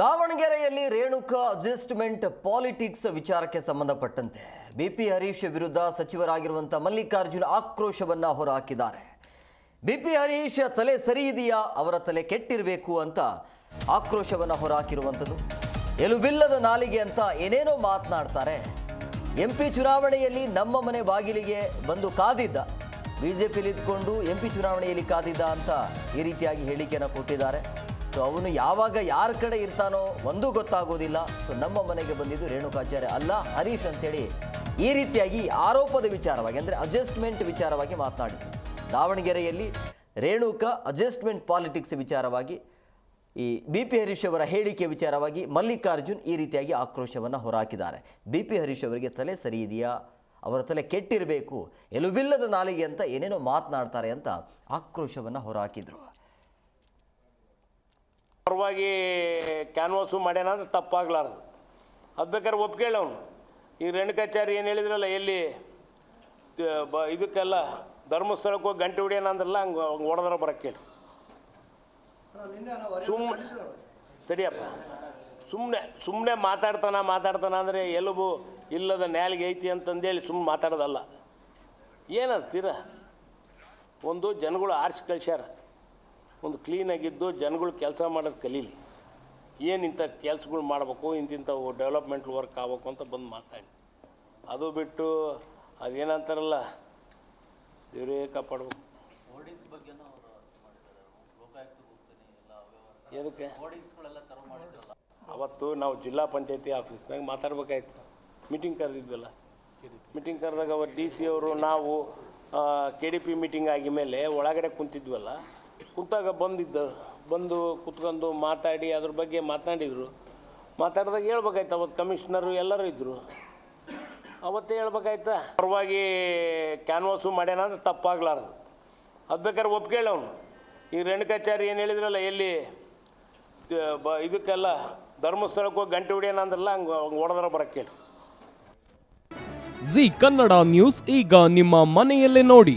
ದಾವಣಗೆರೆಯಲ್ಲಿ Renuka adjustment politics ವಿಚಾರಕ್ಕೆ ಸಂಬಂಧಪಟ್ಟಂತೆ ಬಿಪಿ ಹರೀಶ್ ವಿರುದ್ಧ ಸಚಿವರಾಗಿರುವಂಥ ಮಲ್ಲಿಕಾರ್ಜುನ್ ಆಕ್ರೋಶವನ್ನ ಹೊರಹಾಕಿದ್ದಾರೆ. ಬಿಪಿ ಹರೀಶ್ ತಲೆ ಸರಿ ಇದೆಯಾ? ಅವರ ತಲೆ ಕೆಟ್ಟಿರಬೇಕು ಅಂತ ಆಕ್ರೋಶವನ್ನ ಹೊರಹಾಕಿರುವಂಥದ್ದು. ಎಲುಬಿಲ್ಲದ ನಾಲಿಗೆ ಅಂತ ಏನೇನೋ ಮಾತನಾಡ್ತಾರೆ. ಎಂ ಪಿ ಚುನಾವಣೆಯಲ್ಲಿ ನಮ್ಮ ಮನೆ ಬಾಗಿಲಿಗೆ ಬಂದು ಕಾದಿದ್ದ. ಬಿಜೆಪಿಲಿ ಇದ್ಕೊಂಡು ಎಂ ಪಿ ಚುನಾವಣೆಯಲ್ಲಿ ಕಾದಿದ್ದ ಅಂತ ಈ ರೀತಿಯಾಗಿ ಹೇಳಿಕೆಯನ್ನು ಕೊಟ್ಟಿದ್ದಾರೆ. ಸೊ ಅವನು ಯಾವಾಗ ಯಾರ ಕಡೆ ಇರ್ತಾನೋ ಒಂದೂ ಗೊತ್ತಾಗೋದಿಲ್ಲ. ಸೊ ನಮ್ಮ ಮನೆಗೆ ಬಂದಿದ್ದು ರೇಣುಕಾಚಾರ್ಯ ಅಲ್ಲ, ಹರೀಶ್ ಅಂತೇಳಿ ಈ ರೀತಿಯಾಗಿ ಆರೋಪದ ವಿಚಾರವಾಗಿ, ಅಂದರೆ ಅಡ್ಜಸ್ಟ್ಮೆಂಟ್ ವಿಚಾರವಾಗಿ ಮಾತನಾಡಿದ್ರು. ದಾವಣಗೆರೆಯಲ್ಲಿ ರೇಣುಕಾ ಅಡ್ಜಸ್ಟ್ಮೆಂಟ್ ಪಾಲಿಟಿಕ್ಸ್ ವಿಚಾರವಾಗಿ, ಈ ಬಿ ಪಿ ಹರೀಶ್ ಅವರ ಹೇಳಿಕೆ ವಿಚಾರವಾಗಿ ಮಲ್ಲಿಕಾರ್ಜುನ್ ಈ ರೀತಿಯಾಗಿ ಆಕ್ರೋಶವನ್ನು ಹೊರಹಾಕಿದ್ದಾರೆ ಬಿ ಪಿ ಹರೀಶ್ ಅವರಿಗೆ ತಲೆ ಸರಿ ಇದೆಯಾ? ಅವರ ತಲೆ ಕೆಟ್ಟಿರಬೇಕು? ಎಲುಬಿಲ್ಲದ ನಾಲಿಗೆ ಅಂತ ಏನೇನೋ ಮಾತನಾಡ್ತಾರೆ ಅಂತ ಆಕ್ರೋಶವನ್ನು ಹೊರಹಾಕಿದ್ರು ಪರವಾಗಿ ಕ್ಯಾನ್ವಾಸು ಮಾಡ್ಯಾನ ಅಂದ್ರೆ ತಪ್ಪಾಗ್ಲಾರ್ದು. ಅದು ಬೇಕಾದ್ರೆ ಒಪ್ಕೇಳಿ ಅವನು. ಈ ರೇಣುಕಾಚಾರ್ಯ ಏನು ಹೇಳಿದ್ರಲ್ಲ ಎಲ್ಲಿ? ಬ, ಇದಕ್ಕೆಲ್ಲ ಧರ್ಮಸ್ಥಳಕ್ಕೆ ಹೋಗಿ ಗಂಟೆ ಹೊಡಿಯೋಣ ಅಂದ್ರಲ್ಲ ಹಂಗೆ ಹೊಡೆದ್ರ ಬರಕ್ಕೆ ಕೇಳಿ ಸುಮ್ಮನೆ ಸರಿಯಪ್ಪ ಸುಮ್ಮನೆ ಸುಮ್ಮನೆ ಮಾತಾಡ್ತಾನ ಮಾತಾಡ್ತಾನ ಅಂದರೆ ಎಲುಬು ಇಲ್ಲದ ನ್ಯಾಲಿಗೆ ಐತಿ ಅಂತಂದೇಳಿ ಸುಮ್ಮನೆ ಮಾತಾಡೋದಲ್ಲ. ಏನದು ತೀರ? ಒಂದು ಜನಗಳು ಆರಿಸಿ ಕಳ್ಸ್ಯಾರ. ಒಂದು ಕ್ಲೀನಾಗಿದ್ದು ಜನಗಳು ಕೆಲಸ ಮಾಡೋದು ಕಲೀಲಿ. ಏನು ಇಂಥ ಕೆಲಸಗಳು ಮಾಡಬೇಕು ಇಂತಿಂಥವು ಡೆವಲಪ್ಮೆಂಟ್ ವರ್ಕ್ ಆಗಬೇಕು ಅಂತ ಬಂದು ಮಾತಾಡಿ ಅದು ಬಿಟ್ಟು ಅದೇನಂತಾರಲ್ಲ ದೇವರೇ ಕಾಪಾಡ್ಬೇಕು. ಎದಕ್ಕೆ? ಅವತ್ತು ನಾವು ಜಿಲ್ಲಾ ಪಂಚಾಯತಿ ಆಫೀಸ್ನಾಗ ಮಾತಾಡ್ಬೇಕಾಯ್ತು. ಮೀಟಿಂಗ್ ಕರೆದಿದ್ವಲ್ಲ? ಮೀಟಿಂಗ್ ಕರೆದಾಗ ಅವರು ಡಿ ಸಿ ಅವರು ನಾವು ಕೆ ಡಿ ಪಿ ಮೀಟಿಂಗ್ ಆಗಿ ಮೇಲೆ ಒಳಗಡೆ ಕುಂತಿದ್ವಲ್ಲ ಕುಂತಾಗ ಬಂದಿದ್ದ, ಬಂದು ಕುತ್ಕೊಂಡು ಮಾತಾಡಿ ಅದ್ರ ಬಗ್ಗೆ ಮಾತನಾಡಿದರು ಮಾತಾಡಿದಾಗ ಹೇಳ್ಬೇಕಾಯ್ತು, ಅವತ್ತು ಕಮಿಷನರು ಎಲ್ಲರೂ ಇದ್ದರು ಅವತ್ತೇ ಹೇಳ್ಬೇಕಾಯ್ತಾ ಪರವಾಗಿ ಕ್ಯಾನ್ವಾಸು ಮಾಡ್ಯಾನ ಅಂದ್ರೆ ತಪ್ಪಾಗ್ಲಾರ್ದು. ಅದು ಬೇಕಾದ್ರೆ ಒಪ್ಕೇಳ ಅವನು. ಈ ರೇಣುಕಾಚಾರ್ಯ ಏನು ಹೇಳಿದ್ರಲ್ಲ, ಎಲ್ಲಿ ಬ, ಇದಕ್ಕೆಲ್ಲ ಧರ್ಮಸ್ಥಳಕ್ಕೆ ಹೋಗಿ ಗಂಟೆ ಹೊಡಿಯೋಣ ಅಂದ್ರಲ್ಲ, ಹಂಗೆ ಹೊಡೆದ್ರ ಬರಕ್ಕೆ ಜಿ ಕನ್ನಡ ನ್ಯೂಸ್, ಈಗ ನಿಮ್ಮ ಮನೆಯಲ್ಲೇ ನೋಡಿ.